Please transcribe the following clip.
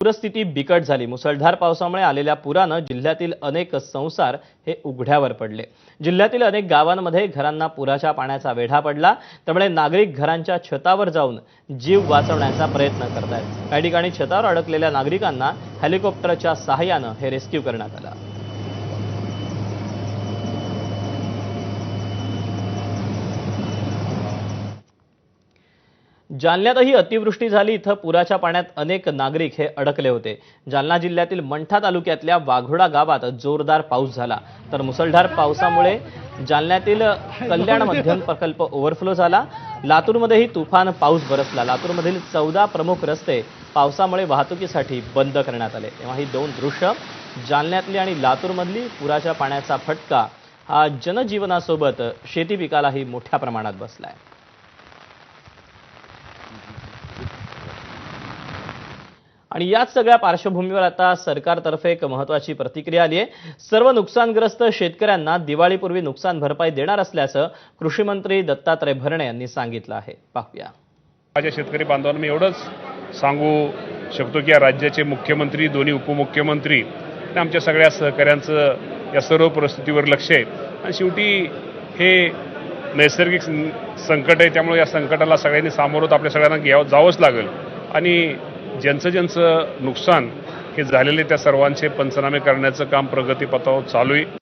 पूरस्थिती बिकट झाली. मुसळधार पावसामुळे आलेल्या पुरानं जिल्ह्यातील अनेक संसार हे उघड्यावर पडले. जिल्ह्यातील अनेक गावांमध्ये घरांना पुराच्या पाण्याचा वेढा पडला. त्यामुळे नागरिक घरांच्या छतावर जाऊन जीव वाचवण्याचा प्रयत्न करत आहेत काही ठिकाणी छतावर अडकलेल्या नागरिकांना हेलिकॉप्टरच्या सहाय्यानं हे रेस्क्यू करण्यात आलं. जालन्यातही अतिवृष्टी झाली. इथं पुराच्या पाण्यात अनेक नागरिक हे अडकले होते. जालना जिल्ह्यातील मंठा तालुक्यातल्या वाघोडा गावात जोरदार पाऊस झाला. तर मुसळधार पावसामुळे जालन्यातील कल्याण मध्यम प्रकल्प ओव्हरफ्लो झाला. लातूरमध्येही तुफान पाऊस बरसला. लातूरमधील चौदा प्रमुख रस्ते पावसामुळे वाहतुकीसाठी बंद करण्यात आले. तेव्हा ही दोन दृश्य जालन्यातली आणि लातूरमधली पुराच्या पाण्याचा फटका हा जनजीवनासोबत शेती पिकालाही मोठ्या प्रमाणात बसलाय. आणि याच सगळ्या पार्श्वभूमीवर आता सरकारतर्फे एक महत्वाची प्रतिक्रिया आली आहे. सर्व नुकसानग्रस्त शेतकऱ्यांना दिवाळीपूर्वी नुकसान भरपाई देणार असल्याचं कृषी मंत्री दत्तात्रय भरणे यांनी सांगितलं आहे. पाहूया. माझ्या शेतकरी बांधवांना मी एवढंच सांगू शकतो की या राज्याचे मुख्यमंत्री दोन्ही उपमुख्यमंत्री आमच्या सगळ्या सहकाऱ्यांचं या सर्व परिस्थितीवर लक्ष आहे. आणि शेवटी हे नैसर्गिक संकट आहे त्यामुळे या संकटाला सगळ्यांनी सामोरं आपल्या सगळ्यांना घ्यावं जावंच लागेल. आणि ज्यांचं ज्यांचं नुकसान हे झालेले त्या सर्वांचे पंचनामे करण्याचं काम प्रगतीपथावर चालू आहे.